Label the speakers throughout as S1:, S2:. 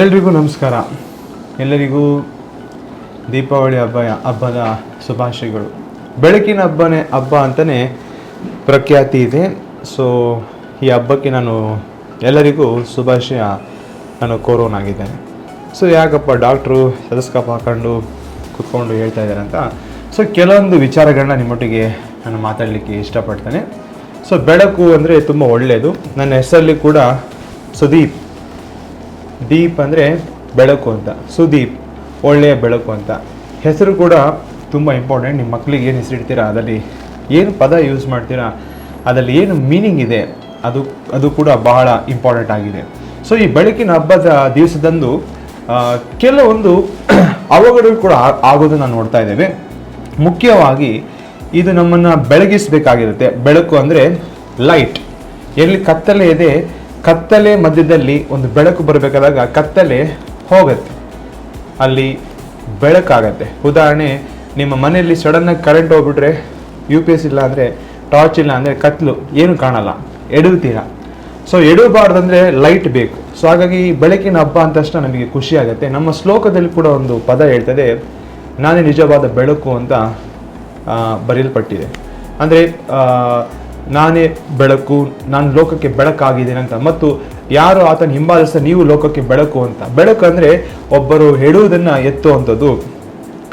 S1: ಎಲ್ರಿಗೂ ನಮಸ್ಕಾರ. ಎಲ್ಲರಿಗೂ ದೀಪಾವಳಿ ಹಬ್ಬ, ಹಬ್ಬದ ಶುಭಾಶಯಗಳು. ಬೆಳಕಿನ ಹಬ್ಬನೇ ಹಬ್ಬ ಅಂತಲೇ ಪ್ರಖ್ಯಾತಿ ಇದೆ. ಸೊ ಈ ಹಬ್ಬಕ್ಕೆ ನಾನು ಎಲ್ಲರಿಗೂ ಶುಭಾಶಯ. ನಾನು ಕೋರೋನಾಗಿದ್ದೇನೆ ಸೊ ಯಾಕಪ್ಪ ಡಾಕ್ಟ್ರು ಸದಸ್ಕಪ್ ಹಾಕೊಂಡು ಕುತ್ಕೊಂಡು ಹೇಳ್ತಾ ಇದ್ದಾರೆ ಅಂತ. ಸೊ ಕೆಲವೊಂದು ವಿಚಾರಗಳನ್ನ ನಿಮ್ಮೊಟ್ಟಿಗೆ ನಾನು ಮಾತಾಡಲಿಕ್ಕೆ ಇಷ್ಟಪಡ್ತೇನೆ. ಸೊ ಬೆಳಕು ಅಂದರೆ ತುಂಬ ಒಳ್ಳೆಯದು ನನ್ನ ಹೆಸರಲ್ಲಿ ಕೂಡ ಸುದೀಪ್ ದೀಪ್ ಅಂದರೆ ಬೆಳಕು ಅಂತ, ಸುದೀಪ್, ಒಳ್ಳೆಯ ಬೆಳಕು ಅಂತ. ಹೆಸರು ಕೂಡ ತುಂಬ ಇಂಪಾರ್ಟೆಂಟ್ ನಿಮ್ಮ ಮಕ್ಕಳಿಗೆ ಏನು ಹೆಸರಿಡ್ತೀರಾ ಅದರಲ್ಲಿ ಏನು ಪದ ಯೂಸ್ ಮಾಡ್ತೀರಾ? ಅದರಲ್ಲಿ ಏನು ಮೀನಿಂಗ್ ಇದೆ? ಅದು ಅದು ಕೂಡ ಬಹಳ ಇಂಪಾರ್ಟೆಂಟ್ ಆಗಿದೆ. ಸೊ ಈ ಬೆಳಕಿನ ಹಬ್ಬದ ದಿವಸದಂದು ಕೆಲವೊಂದು ಅವಘಡಗಳು ಕೂಡ ಆಗೋದನ್ನು ನೋಡ್ತಾ ಇದ್ದೇವೆ. ಮುಖ್ಯವಾಗಿ ಇದು ನಮ್ಮನ್ನು ಬೆಳಗಿಸಬೇಕಾಗಿರುತ್ತೆ. ಬೆಳಕು ಅಂದರೆ ಲೈಟ್ ಎಲ್ಲಿ ಕತ್ತಲೆ ಇದೆ ಕತ್ತಲೆ ಮಧ್ಯದಲ್ಲಿ ಒಂದು ಬೆಳಕು ಬರಬೇಕಾದಾಗ ಕತ್ತಲೆ ಹೋಗುತ್ತೆ. ಅಲ್ಲಿ ಬೆಳಕಾಗತ್ತೆ. ಉದಾಹರಣೆ, ನಿಮ್ಮ ಮನೆಯಲ್ಲಿ ಸಡನ್ನಾಗಿ ಕರೆಂಟ್ ಹೋಗ್ಬಿಟ್ರೆ ಯು ಪಿ ಎಸ್ ಇಲ್ಲ ಅಂದರೆ ಟಾರ್ಚ್ ಇಲ್ಲ ಅಂದರೆ ಕತ್ಲು, ಏನು ಕಾಣಲ್ಲ. ಎಡುತ್ತೀರ ಸೊ ಎಡಬಾರ್ದಂದ್ರೆ ಲೈಟ್ ಬೇಕು. ಸೊ ಹಾಗಾಗಿ ಬೆಳಕಿನ ಹಬ್ಬ ಅಂತ ತಕ್ಷಣ ನಮಗೆ ಖುಷಿ ಆಗುತ್ತೆ. ನಮ್ಮ ಶ್ಲೋಕದಲ್ಲಿ ಕೂಡ ಒಂದು ಪದ ಹೇಳ್ತದೆ, ನಾನೇ ನಿಜವಾದ ಬೆಳಕು ಅಂತ ಬರೆಯಲ್ಪಟ್ಟಿದೆ. ಅಂದರೆ ನಾನೇ ಬೆಳಕು, ನಾನು ಲೋಕಕ್ಕೆ ಬೆಳಕಾಗಿದ್ದೇನೆ ಅಂತ. ಮತ್ತು ಯಾರು ಆತನ ಹಿಂಬಾಲಿಸ ನೀವು ಲೋಕಕ್ಕೆ ಬೆಳಕು ಅಂತ. ಬೆಳಕು ಅಂದರೆ ಒಬ್ಬರು ಹೇಳುವುದನ್ನು ಎತ್ತುವಂಥದ್ದು,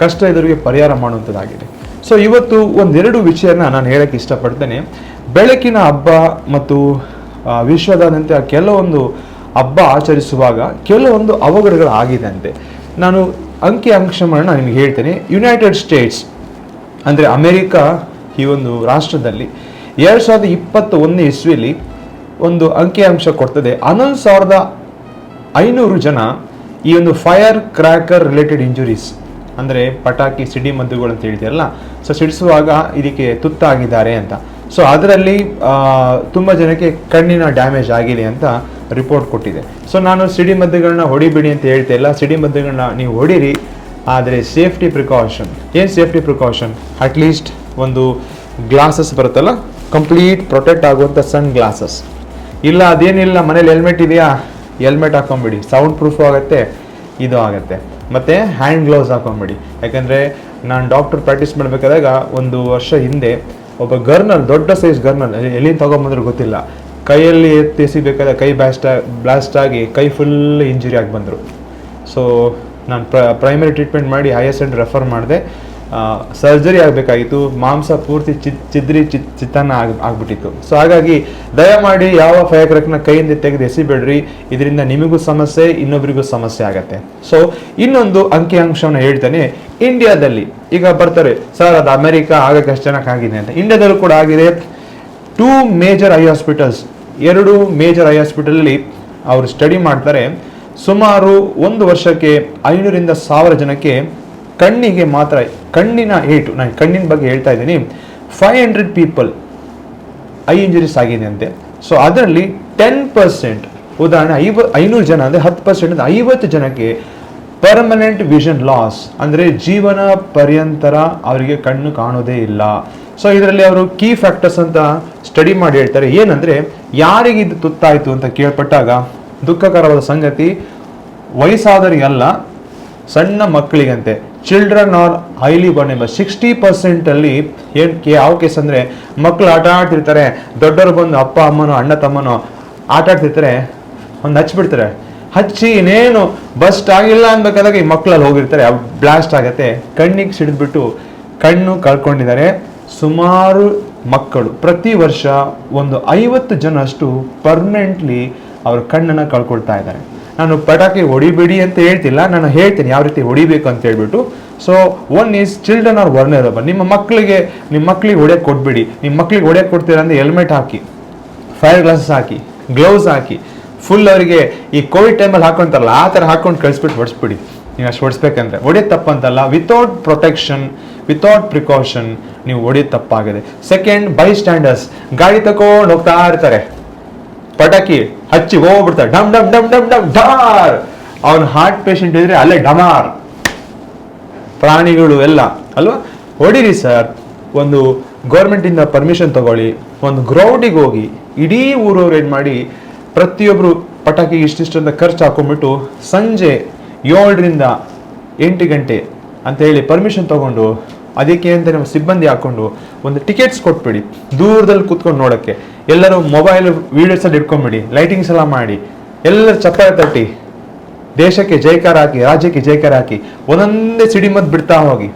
S1: ಕಷ್ಟ ಎದುರಿಗೆ ಪರಿಹಾರ ಮಾಡುವಂಥದ್ದಾಗಿದೆ. ಸೊ ಇವತ್ತು ಒಂದೆರಡು ವಿಷಯನ ನಾನು ಹೇಳಕ್ಕೆ ಇಷ್ಟಪಡ್ತೇನೆ. ಬೆಳಕಿನ ಹಬ್ಬ ಮತ್ತು ವಿಶ್ವದಾದ್ಯಂತ ಕೆಲವೊಂದು ಹಬ್ಬ ಆಚರಿಸುವಾಗ ಕೆಲವೊಂದು ಅವಘಡಗಳು ಆಗಿದೆ ಅಂತೆ ನಾನು ಅಂಕಿ ಅಂಶಗಳನ್ನ ನಿಮಗೆ ಹೇಳ್ತೇನೆ. ಯುನೈಟೆಡ್ ಸ್ಟೇಟ್ಸ್ ಅಂದರೆ ಅಮೇರಿಕಾ, ಈ ಒಂದು ರಾಷ್ಟ್ರದಲ್ಲಿ ಎರಡು ಸಾವಿರದ ಇಪ್ಪತ್ತ ಒಂದನೇ ಇಸ್ವಿಯಲ್ಲಿ ಒಂದು ಅಂಕಿಅಂಶ ಕೊಡ್ತದೆ. ಹನ್ನೊಂದು ಸಾವಿರದ ಐನೂರು ಜನ ಈ ಒಂದು ಫೈರ್ ಕ್ರ್ಯಾಕರ್ ರಿಲೇಟೆಡ್ ಇಂಜುರೀಸ್, ಅಂದರೆ ಪಟಾಕಿ ಸಿಡಿ ಮದ್ದುಗಳು ಅಂತ ಹೇಳ್ತೀರಲ್ಲ, ಸೊ ಸಿಡಿಸುವಾಗ ಇದಕ್ಕೆ ತುತ್ತಾಗಿದ್ದಾರೆ ಅಂತ. ಸೊ ಅದರಲ್ಲಿ ತುಂಬ ಜನಕ್ಕೆ ಕಣ್ಣಿನ ಡ್ಯಾಮೇಜ್ ಆಗಿದೆ ಅಂತ ರಿಪೋರ್ಟ್ ಕೊಟ್ಟಿದೆ. ಸೊ ನಾನು ಸಿಡಿ ಮದ್ದುಗಳನ್ನ ಹೊಡಿಬೇಡಿ ಅಂತ ಹೇಳ್ತಾ ಇಲ್ಲ. ಸಿಡಿ ಮದ್ದುಗಳನ್ನ ನೀವು ಹೊಡಿರಿ, ಆದರೆ ಸೇಫ್ಟಿ ಪ್ರಿಕಾಷನ್, ಏನು ಸೇಫ್ಟಿ ಪ್ರಿಕಾಷನ್? ಅಟ್ಲೀಸ್ಟ್ ಒಂದು ಗ್ಲಾಸಸ್ ಬರುತ್ತಲ್ಲ? ಕಂಪ್ಲೀಟ್ ಪ್ರೊಟೆಕ್ಟ್ ಆಗುವಂಥ ಸನ್ ಗ್ಲಾಸಸ್ ಇಲ್ಲ, ಅದೇನಿಲ್ಲ, ಮನೇಲಿ ಹೆಲ್ಮೆಟ್ ಇದೆಯಾ? ಹೆಲ್ಮೆಟ್ ಹಾಕೊಂಬಿಡಿ. ಸೌಂಡ್ ಪ್ರೂಫು ಆಗುತ್ತೆ, ಇದು ಆಗುತ್ತೆ. ಮತ್ತು ಹ್ಯಾಂಡ್ ಗ್ಲೌಸ್ ಹಾಕೊಂಬಿಡಿ. ಯಾಕೆಂದರೆ ನಾನು ಡಾಕ್ಟರ್ ಪ್ರಾಕ್ಟೀಸ್ ಮಾಡಬೇಕಾದಾಗ ಒಂದು ವರ್ಷ ಹಿಂದೆ ಒಬ್ಬ ಗರ್ನಲ್, ದೊಡ್ಡ ಸೈಜ್ ಗರ್ನಲ್ ಎಲ್ಲಿಂದ ತೊಗೊಂಬಂದ್ರೆ ಗೊತ್ತಿಲ್ಲ. ಕೈಯಲ್ಲಿ ಎತ್ತಿ ಎಸಿಬೇಕಾದ್ರೆ ಕೈ ಬ್ಲಾಸ್ಟ್ ಬ್ಲಾಸ್ಟ್ ಆಗಿ ಕೈ ಫುಲ್ ಇಂಜುರಿ ಆಗಿ ಬಂದರು. ಸೊ ನಾನು ಪ್ರ ಪ್ರೈಮರಿ ಟ್ರೀಟ್ಮೆಂಟ್ ಮಾಡಿ ಹೈಯರ್ ಎಂಡ್ ರೆಫರ್ ಮಾಡಿದೆ. ಸರ್ಜರಿ ಆಗಬೇಕಾಗಿತ್ತು. ಮಾಂಸ ಪೂರ್ತಿ ಚಿತ್, ಚಿದ್ರಿ ಚಿತ್ ಚಿತ್ತಾನ ಆಗಿ, ಆಗ್ಬಿಟ್ಟಿತ್ತು. ಸೊ ಹಾಗಾಗಿ ದಯಮಾಡಿ ಯಾವ ಫೈರ್ಕ್ರಕ್ನ ಕೈಯಿಂದ ತೆಗೆದು ಎಸಿಬೇಡ್ರಿ. ಇದರಿಂದ ನಿಮಗೂ ಸಮಸ್ಯೆ ಇನ್ನೊಬ್ಬರಿಗೂ ಸಮಸ್ಯೆ ಆಗತ್ತೆ. ಸೊ ಇನ್ನೊಂದು ಅಂಕಿಅಂಶವನ್ನು ಹೇಳ್ತೇನೆ. ಇಂಡಿಯಾದಲ್ಲಿ ಈಗ ಬರ್ತಾರೆ, ಸರ್, ಅದು ಅಮೆರಿಕ ಆಗಕ್ಕೆ ಅಷ್ಟು ಜನಕ್ಕೆ ಆಗಿದೆ ಅಂತ. ಇಂಡಿಯಾದಲ್ಲೂ ಕೂಡ ಆಗಿದೆ. ಟೂ ಮೇಜರ್ ಐ ಹಾಸ್ಪಿಟಲ್ಸ್ ಎರಡು ಮೇಜರ್ ಐ ಹಾಸ್ಪಿಟಲಲ್ಲಿ ಅವರು ಸ್ಟಡಿ ಮಾಡ್ತಾರೆ. ಸುಮಾರು ಒಂದು ವರ್ಷಕ್ಕೆ ಐನೂರಿಂದ ಸಾವಿರ ಜನಕ್ಕೆ ಕಣ್ಣಿಗೆ ಮಾತ್ರ, ಕಣ್ಣಿನ ಏಟು, ನಾನು ಕಣ್ಣಿನ ಬಗ್ಗೆ ಹೇಳ್ತಾ ಇದ್ದೀನಿ. Five hundred people eye injuries ಆಗಿದೆ ಅಂತೆ. ಸೊ ಅದರಲ್ಲಿ ಟೆನ್ ಪರ್ಸೆಂಟ್ ಉದಾಹರಣೆ ಐವ, ಐನೂರು ಜನ ಅಂದರೆ ಹತ್ತು ಪರ್ಸೆಂಟ್ ಐವತ್ತು ಜನಕ್ಕೆ ಪರ್ಮನೆಂಟ್ ವಿಷನ್ ಲಾಸ್ ಅಂದರೆ ಜೀವನ ಪರ್ಯಂತರ ಅವರಿಗೆ ಕಣ್ಣು ಕಾಣೋದೇ ಇಲ್ಲ. ಸೊ ಇದರಲ್ಲಿ ಅವರು ಕೀ ಫ್ಯಾಕ್ಟರ್ಸ್ ಅಂತ ಸ್ಟಡಿ ಮಾಡಿ ಹೇಳ್ತಾರೆ. ಏನಂದರೆ, ಯಾರಿಗೆ ಇದು ತುತ್ತಾಯಿತು ಅಂತ ಕೇಳ್ಪಟ್ಟಾಗ ದುಃಖಕರವಾದ ಸಂಗತಿ, ವಯಸ್ಸಾದವರಿಗಲ್ಲ, ಸಣ್ಣ ಮಕ್ಕಳಿಗಂತೆ. Children are highly vulnerable sixty ಪರ್ಸೆಂಟಲ್ಲಿ ಏನು ಯಾವ ಕೇಸ್ ಅಂದರೆ ಮಕ್ಕಳು ಆಟ ಆಡ್ತಿರ್ತಾರೆ, ದೊಡ್ಡವರು ಬಂದು ಅಪ್ಪ, ಅಮ್ಮನೋ, ಅಣ್ಣ, ತಮ್ಮನೋ ಆಟ ಆಡ್ತಿರ್ತಾರೆ ಒಂದು ಹಚ್ಚಿಬಿಡ್ತಾರೆ ಹಚ್ಚಿ ಇನ್ನೇನು ಬಸ್ಟ್ ಆಗಿಲ್ಲ ಅನ್ಬೇಕಾದಾಗ ಈ ಮಕ್ಕಳಲ್ಲಿ ಹೋಗಿರ್ತಾರೆ ಬ್ಲಾಸ್ಟ್ ಆಗುತ್ತೆ. ಕಣ್ಣಿಗೆ ಸಿಡಿದ್ಬಿಟ್ಟು ಕಣ್ಣು ಕಳ್ಕೊಂಡಿದ್ದಾರೆ. ಸುಮಾರು ಮಕ್ಕಳು, ಪ್ರತಿ ವರ್ಷ ಒಂದು ಐವತ್ತು ಜನ ಅಷ್ಟು ಪರ್ಮನೆಂಟ್ಲಿ ಅವ್ರ ಕಣ್ಣನ್ನು ಕಳ್ಕೊಳ್ತಾ ಇದ್ದಾರೆ. ನಾನು ಪಟಾಕಿ ಹೊಡಿಬೇಡಿ ಅಂತ ಹೇಳ್ತಿಲ್ಲ, ನಾನು ಹೇಳ್ತೀನಿ ಯಾವ ರೀತಿ ಹೊಡಿಬೇಕು ಅಂತ ಹೇಳ್ಬಿಟ್ಟು. So one is children are vulnerable ನಿಮ್ಮ ಮಕ್ಕಳಿಗೆ ನಿಮ್ಮ ಮಕ್ಕಳಿಗೆ ಹೊಡೆ ಕೊಟ್ಬಿಡಿ. ನಿಮ್ಮ ಮಕ್ಕಳಿಗೆ ಹೊಡೆ ಕೊಡ್ತೀರ ಅಂದರೆ ಹೆಲ್ಮೆಟ್ ಹಾಕಿ ಫೈರ್ ಗ್ಲಾಸಸ್ ಹಾಕಿ ಗ್ಲೌಸ್ ಹಾಕಿ. ಫುಲ್ ಅವರಿಗೆ ಈ ಕೋವಿಡ್ ಟೈಮಲ್ಲಿ ಹಾಕೊಂತಾರಲ್ಲ, ಆ ಥರ ಹಾಕೊಂಡು ಕಳಿಸ್ಬಿಟ್ಟು ಹೊಡಿಸ್ಬಿಡಿ. ನೀವು ಅಷ್ಟು ಹೊಡಿಸ್ಬೇಕಂದ್ರೆ ಹೊಡೆಯೋದು ತಪ್ಪಂತಲ್ಲ ವಿತೌಟ್ ಪ್ರೊಟೆಕ್ಷನ್ ವಿತೌಟ್ ಪ್ರಿಕಾಷನ್ ನೀವು ಹೊಡೆಯೋದು ತಪ್ಪಾಗಿದೆ. ಸೆಕೆಂಡ್ ಬೈ ಸ್ಟ್ಯಾಂಡರ್ಸ್ ಗಾಡಿ ತಗೊಂಡು ಹೋಗ್ತಾ ಇರ್ತಾರೆ. ಪಟಾಕಿ ಹಚ್ಚಿ ಹೋಗ್ಬಿಡ್ತಾರೆ ಡಮ್ ಡಮ್ ಡಮ್ ಡಮ್ ಡಮ್ ಡಾರ್ ಅವನು ಹಾರ್ಟ್ ಪೇಷಂಟ್ ಇದ್ರೆ ಅಲ್ಲೇ ಡಮಾರ್. ಪ್ರಾಣಿಗಳು ಎಲ್ಲ. ಅಲ್ವಾ? ಹೊಡಿರಿ ಸರ್ ಒಂದು ಗೌರ್ಮೆಂಟಿಂದ ಪರ್ಮಿಷನ್ ತಗೊಳ್ಳಿ. ಒಂದು ಗ್ರೌಂಡಿಗೆ ಹೋಗಿ. ಇಡೀ ಊರವ್ರು ಏನು ಮಾಡಿ ಪ್ರತಿಯೊಬ್ಬರು ಪಟಾಕಿ ಇಷ್ಟಿಷ್ಟು ಅಂತ ಖರ್ಚು ಹಾಕೊಂಡ್ಬಿಟ್ಟು ಸಂಜೆ ಏಳರಿಂದ ಎಂಟು ಗಂಟೆ ಅಂತ ಹೇಳಿ ಪರ್ಮಿಷನ್ ತಗೊಂಡು, ಅದಕ್ಕೆ ಅಂತ ನಮ್ಮ ಸಿಬ್ಬಂದಿ ಹಾಕೊಂಡು ಒಂದು ಟಿಕೆಟ್ಸ್ ಕೊಟ್ಬಿಡಿ. ದೂರದಲ್ಲಿ ಕೂತ್ಕೊಂಡು ನೋಡೋಕ್ಕೆ. ಎಲ್ಲರೂ ಮೊಬೈಲ್ ವೀಡಿಯೋಸ್ ಅಲ್ಲಿ ಇಟ್ಕೊಂಡ್ಬಿಡಿ ಲೈಟಿಂಗ್ಸ್ ಎಲ್ಲ ಮಾಡಿ, ಎಲ್ಲರೂ ಚಪ್ಪಾಳೆ ತಟ್ಟಿ, ದೇಶಕ್ಕೆ ಜೈಕಾರ ಹಾಕಿ, ರಾಜ್ಯಕ್ಕೆ ಜೈಕಾರ ಹಾಕಿ, ಒಂದೊಂದೇ ಸಿಡಿಮದ್ದು ಬಿಡ್ತಾ ಹೋಗಿ.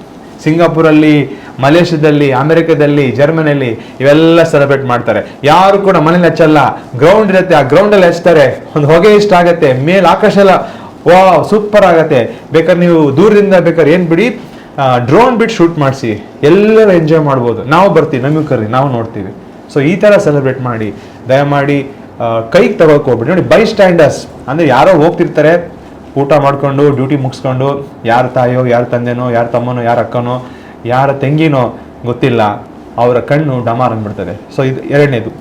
S1: ಸಿಂಗಾಪುರಲ್ಲಿ, ಮಲೇಷ್ಯಾದಲ್ಲಿ, ಅಮೆರಿಕದಲ್ಲಿ, ಜರ್ಮನಿಯಲ್ಲಿ ಇವೆಲ್ಲ ಸೆಲೆಬ್ರೇಟ್ ಮಾಡ್ತಾರೆ. ಯಾರು ಕೂಡ ಮನೇಲಿ ಹಚ್ಚಲ್ಲ. ಗ್ರೌಂಡ್ ಇರುತ್ತೆ, ಆ ಗ್ರೌಂಡಲ್ಲಿ ಹಚ್ತಾರೆ. ಒಂದು ಹೊಗೆ ಇಷ್ಟ ಆಗುತ್ತೆ. ಮೇಲ್ ಆಕಾಶ ಎಲ್ಲ ವಾ ಸೂಪರ್ ಆಗತ್ತೆ. ಬೇಕಾದ್ರೆ ನೀವು ದೂರದಿಂದ ಬೇಕಾದ್ರೆ ಏನು ಬಿಡಿ ಡ್ರೋನ್ ಬಿಟ್ಟು ಶೂಟ್ ಮಾಡಿಸಿ. ಎಲ್ಲರೂ ಎಂಜಾಯ್ ಮಾಡ್ಬೋದು. ನಾವು ಬರ್ತೀವಿ, ನಮಗೂ ಕರ್ರಿ, ನಾವು ನೋಡ್ತೀವಿ. ಸೊ ಈ ಥರ ಸೆಲೆಬ್ರೇಟ್ ಮಾಡಿ, ದಯಮಾಡಿ ಕೈಗೆ ತಗೋಕೆ ಹೋಗ್ಬಿಡಿ. ನೋಡಿ ಬೈ ಸ್ಟ್ಯಾಂಡರ್ಸ್ ಅಂದರೆ ಯಾರೋ ಹೋಗ್ತಿರ್ತಾರೆ, ಊಟ ಮಾಡ್ಕೊಂಡು ಡ್ಯೂಟಿ ಮುಗಿಸ್ಕೊಂಡು, ಯಾರ ತಾಯೋ ಯಾರ ತಂದೆನೋ, ಯಾರ ತಮ್ಮನೋ, ಯಾರ ಅಕ್ಕನೋ, ಯಾರ ತಂಗಿನೋ, ಗೊತ್ತಿಲ್ಲ, ಅವರ ಕಣ್ಣು ಡಮಾರ್ ಅಂದ್ಬಿಡ್ತದೆ. ಸೊ ಇದು ಎರಡನೇದು.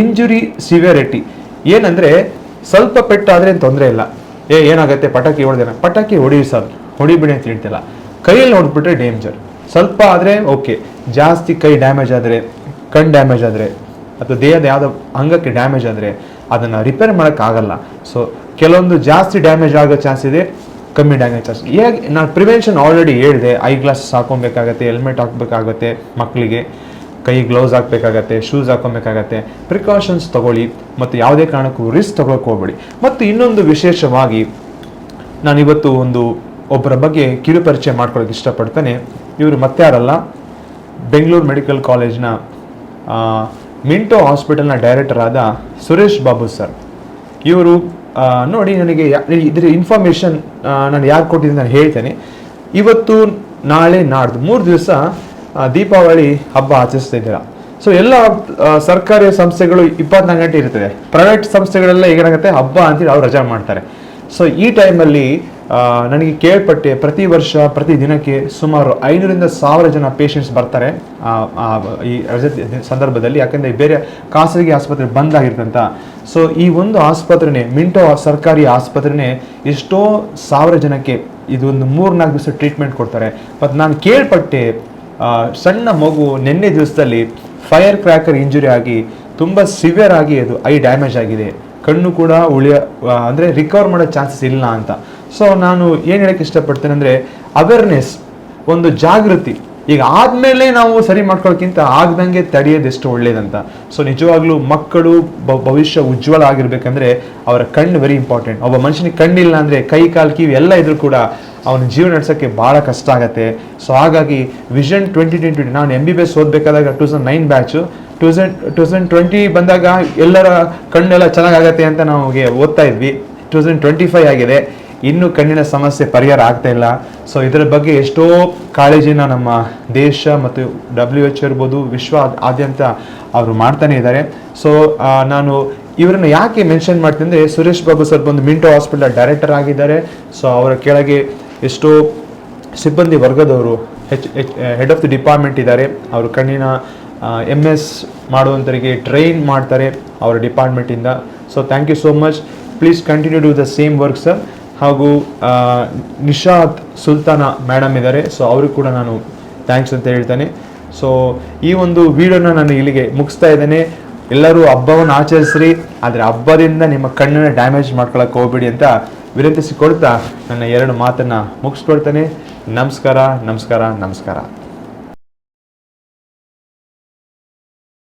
S1: ಇಂಜುರಿ ಸಿವಿಯರಿಟಿ ಏನಂದರೆ, ಸ್ವಲ್ಪ ಪೆಟ್ಟಾದರೆ ತೊಂದರೆ ಇಲ್ಲ. ಏ, ಏನಾಗುತ್ತೆ? ಪಟಾಕಿ ಹೊಡೆದೇನ? ಪಟಾಕಿ ಹೊಡಿ ಸರ್. ಹೊಡಿಬಿಡಿ ಅಂತ ಹೇಳ್ತಿಲ್ಲ. ಕೈಯಲ್ಲಿ ಹೊಡೆದ್ಬಿಟ್ರೆ ಡೇಂಜರ್ ಸ್ವಲ್ಪ ಆದರೆ ಓಕೆ ಜಾಸ್ತಿ ಕೈ ಡ್ಯಾಮೇಜ್ ಆದರೆ ಕಣ್ ಡ್ಯಾಮೇಜ್ ಆದರೆ, ಅಥವಾ ದೇಹದ ಯಾವುದೋ ಅಂಗಕ್ಕೆ ಡ್ಯಾಮೇಜ್ ಆದರೆ ಅದನ್ನು ರಿಪೇರ್ ಮಾಡೋಕ್ಕಾಗಲ್ಲ. ಸೊ ಕೆಲವೊಂದು ಜಾಸ್ತಿ ಡ್ಯಾಮೇಜ್ ಆಗೋ ಚಾನ್ಸ್ ಇದೆ, ಕಮ್ಮಿ ಡ್ಯಾಮೇಜ್ ಚಾನ್ಸ್ ಹೇಗೆ ನಾನು ಪ್ರಿವೆನ್ಷನ್ ಆಲ್ರೆಡಿ ಹೇಳಿದೆ ಐ ಗ್ಲಾಸಸ್ ಹಾಕೊಬೇಕಾಗತ್ತೆ ಹೆಲ್ಮೆಟ್ ಹಾಕಬೇಕಾಗತ್ತೆ ಮಕ್ಕಳಿಗೆ ಕೈ ಗ್ಲೌಸ್ ಹಾಕಬೇಕಾಗತ್ತೆ ಶೂಸ್ ಹಾಕೊಬೇಕಾಗತ್ತೆ. ಪ್ರಿಕಾಷನ್ಸ್ ತಗೊಳ್ಳಿ, ಮತ್ತು ಯಾವುದೇ ಕಾರಣಕ್ಕೂ ರಿಸ್ಕ್ ತೊಗೊಳಕ್ಕೆ ಹೋಗ್ಬೇಡಿ. ಮತ್ತು ಇನ್ನೊಂದು ವಿಶೇಷವಾಗಿ, ನಾನು ಇವತ್ತು ಒಂದು ಒಬ್ಬರ ಬಗ್ಗೆ ಕಿರುಪರಿಚಯ ಮಾಡ್ಕೊಳ್ಳೋಕೆ ಇಷ್ಟಪಡ್ತೇನೆ. ಇವರು ಮತ್ತೆ ಯಾರಲ್ಲ, ಬೆಂಗಳೂರು ಮೆಡಿಕಲ್ ಕಾಲೇಜ್ನ ಮಿಂಟೋ ಹಾಸ್ಪಿಟಲ್ನ ಡೈರೆಕ್ಟರ್ ಆದ ಸುರೇಶ್ ಬಾಬು ಸರ್. ಇವರು ನೋಡಿ ನನಗೆ ಇದ್ರ ಇನ್ಫಾರ್ಮೇಷನ್ ನಾನು ಯಾರು ಕೊಟ್ಟಿದ್ದೀನಿ ನಾನು ಹೇಳ್ತೇನೆ. ಇವತ್ತು ನಾಳೆ ನಾಡ್ದು, ಮೂರು ದಿವಸ ದೀಪಾವಳಿ ಹಬ್ಬ ಆಚರಿಸ್ತಾ ಇದ್ದೀರಾ. ಸೊ ಎಲ್ಲ ಸರ್ಕಾರಿ ಸಂಸ್ಥೆಗಳು ಇಪ್ಪತ್ನಾಲ್ಕು ಗಂಟೆ ಇರ್ತದೆ. ಪ್ರೈವೇಟ್ ಸಂಸ್ಥೆಗಳೆಲ್ಲ ಏನಾಗುತ್ತೆ? ಹಬ್ಬ ಅಂತೇಳಿ ಅವ್ರು ರಜಾ ಮಾಡ್ತಾರೆ. ಸೊ ಈ ಟೈಮಲ್ಲಿ ನನಗೆ ಕೇಳ್ಪಟ್ಟೆ ಪ್ರತಿ ವರ್ಷ, ಪ್ರತಿ ದಿನಕ್ಕೆ ಸುಮಾರು ಐನೂರಿಂದ ಸಾವಿರ ಜನ ಪೇಷಂಟ್ಸ್ ಬರ್ತಾರೆ. ಈ ರಜೆ ಸಂದರ್ಭದಲ್ಲಿ, ಯಾಕೆಂದರೆ ಬೇರೆ ಖಾಸಗಿ ಆಸ್ಪತ್ರೆ ಬಂದ್ ಆಗಿರ್ತಂತ ಸೊ ಈ ಒಂದು ಆಸ್ಪತ್ರೆನೇ, ಮಿಂಟೋ ಸರ್ಕಾರಿ ಆಸ್ಪತ್ರೆನೇ ಎಷ್ಟೋ ಸಾವಿರ ಜನಕ್ಕೆ ಇದು ಒಂದು ಮೂರು ನಾಲ್ಕು ದಿವಸ ಟ್ರೀಟ್ಮೆಂಟ್ ಕೊಡ್ತಾರೆ. ಮತ್ತು ನಾನು ಕೇಳ್ಪಟ್ಟೆ ಸಣ್ಣ ಮಗು ನಿನ್ನೆ ದಿವಸದಲ್ಲಿ ಫೈರ್ ಕ್ರ್ಯಾಕರ್ ಇಂಜುರಿ ಆಗಿ, ತುಂಬ ಸಿವಿಯರ್ ಆಗಿ ಅದು ಐ ಡ್ಯಾಮೇಜ್ ಆಗಿದೆ. ಕಣ್ಣು ಕೂಡ ಉಳಿಯ ಅಂದರೆ ರಿಕವರ್ ಮಾಡೋ ಚಾನ್ಸಸ್ ಇಲ್ಲ ಅಂತ. ಸೊ ನಾನು ಏನು ಹೇಳಕ್ಕೆ ಇಷ್ಟಪಡ್ತೇನೆ ಅಂದರೆ ಅವೇರ್ನೆಸ್ ಒಂದು ಜಾಗೃತಿ. ಈಗ ಆದಮೇಲೆ ನಾವು ಸರಿ ಮಾಡ್ಕೊಳ್ಳೋಕ್ಕಿಂತ ಆಗ್ದಂಗೆ ತಡೆಯೋದು ಎಷ್ಟು ಒಳ್ಳೇದಂತ. ಸೊ ನಿಜವಾಗ್ಲೂ ಮಕ್ಕಳು ಭವಿಷ್ಯ ಉಜ್ವಲ ಆಗಿರ್ಬೇಕಂದ್ರೆ ಅವರ ಕಣ್ಣು ವೆರಿ ಇಂಪಾರ್ಟೆಂಟ್ ಒಬ್ಬ ಮನುಷ್ಯನಿಗೆ ಕಣ್ಣಿಲ್ಲ ಅಂದರೆ ಕೈ, ಕಾಲು, ಕಿವಿ ಎಲ್ಲ ಇದ್ರೂ ಕೂಡ ಅವನ ಜೀವನ ನಡೆಸೋಕ್ಕೆ ಭಾಳ ಕಷ್ಟ ಆಗುತ್ತೆ. ಸೊ ಹಾಗಾಗಿ ವಿಷನ್ ಟ್ವೆಂಟಿ ಟ್ವೆಂಟಿ ನಾನು M B B S ಓದಬೇಕಾದಾಗ two thousand nine batch two thousand two thousand twenty ಬಂದಾಗ ಎಲ್ಲರ ಕಣ್ಣೆಲ್ಲ ಚೆನ್ನಾಗಾಗತ್ತೆ ಅಂತ ನಮಗೆ ಓದ್ತಾ ಇದ್ವಿ. ಟೂ ತೌಸಂಡ್ ಟ್ವೆಂಟಿ ಫೈವ್ ಆಗಿದೆ. ಇನ್ನೂ ಕಣ್ಣಿನ ಸಮಸ್ಯೆ ಪರಿಹಾರ ಆಗ್ತಾ ಇಲ್ಲ. ಸೊ ಇದರ ಬಗ್ಗೆ ಎಷ್ಟೋ ಕಾಳಜಿನ ನಮ್ಮ ದೇಶ ಮತ್ತು ಡಬ್ಲ್ಯೂ ಎಚ್ ಇರ್ಬೋದು, ವಿಶ್ವ ಆದ್ಯಂತ ಅವರು ಮಾಡ್ತಾನೆ ಇದ್ದಾರೆ. ಸೊ ನಾನು ಇವರನ್ನ ಯಾಕೆ ಮೆನ್ಷನ್ ಮಾಡ್ತೀನಿ ಅಂದರೆ ಸುರೇಶ್ ಬಾಬು ಸರ್ ಬಂದು ಮಿಂಟೋ ಹಾಸ್ಪಿಟಲ್ ಡೈರೆಕ್ಟರ್ ಆಗಿದ್ದಾರೆ. ಸೊ ಅವರ ಕೆಳಗೆ ಎಷ್ಟೋ ಸಿಬ್ಬಂದಿ ವರ್ಗದವರು H head of the department ಇದ್ದಾರೆ. ಅವರು ಕಣ್ಣಿನ ಎಂ ಎಸ್ ಮಾಡುವಂಥವರಿಗೆ ಟ್ರೈನ್ ಮಾಡ್ತಾರೆ ಅವರ ಡಿಪಾರ್ಟ್ಮೆಂಟಿಂದ so thank you so much please continue to the same work sir ಹಾಗೂ ನಿಷಾದ್ ಸುಲ್ತಾನ ಮೇಡಮ್ ಇದ್ದಾರೆ. ಸೊ ಅವ್ರಿಗೆ ಕೂಡ ನಾನು ಥ್ಯಾಂಕ್ಸ್ ಅಂತ ಹೇಳ್ತೇನೆ. ಸೊ ಈ ಒಂದು ವಿಡಿಯೋನ ನಾನು ಇಲ್ಲಿಗೆ ಮುಗಿಸ್ತಾ ಇದ್ದೇನೆ. ಎಲ್ಲರೂ ಹಬ್ಬವನ್ನು ಆಚರಿಸ್ರಿ. ಆದರೆ ಹಬ್ಬದಿಂದ ನಿಮ್ಮ ಕಣ್ಣನ್ನು ಡ್ಯಾಮೇಜ್ ಮಾಡ್ಕೊಳಕ್ಕೆ ಹೋಗ್ಬೇಡಿ ಅಂತ ವಿನಂತಿಸಿಕೊಳ್ತಾ ನನ್ನ ಎರಡು ಮಾತನ್ನು ಮುಗಿಸ್ಕೊಳ್ತೇನೆ. ನಮಸ್ಕಾರ ನಮಸ್ಕಾರ ನಮಸ್ಕಾರ.